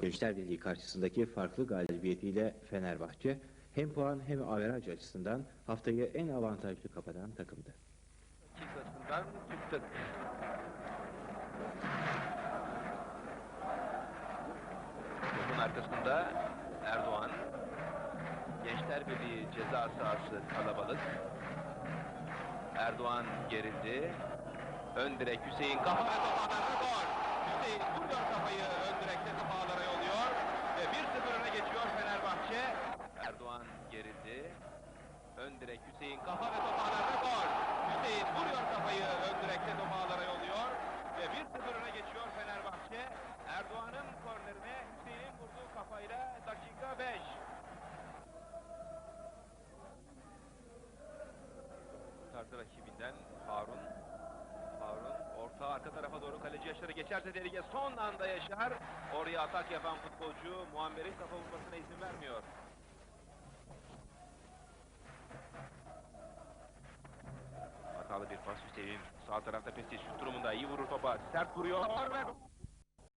Gençler Birliği karşısındaki farklı galibiyetiyle Fenerbahçe hem puan hem averaj açısından haftayı en avantajlı kapatan takımdı. Kisasından çıktık. Topun arkasında Erdoğan. Gençler Birliği ceza sahası kalabalık. Erdoğan gerildi. Ön direk Hüseyin kafa ve gol. 2-0 öne geçiyor Fenerbahçe. Erdoğan gerildi. Ön direk Hüseyin kafa ve topağlarda gol. Hüseyin vuruyor kafayı ön direkte topağlara yolluyor. Ve 1-0 öne geçiyor Fenerbahçe. Erdoğan'ın kornerine Hüseyin'in vurduğu kafayla dakika 5. Tartı rakibinden Harun arka tarafa doğru kaleci Yaşar'ı geçerse tehlike son anda Yaşar. Oraya atak yapan futbolcu Muammer'in kafa vurmasına izin vermiyor. Hatalı bir pas Hüseyin. Sağ tarafta Pesic durumunda iyi vurur topa. Sert vuruyor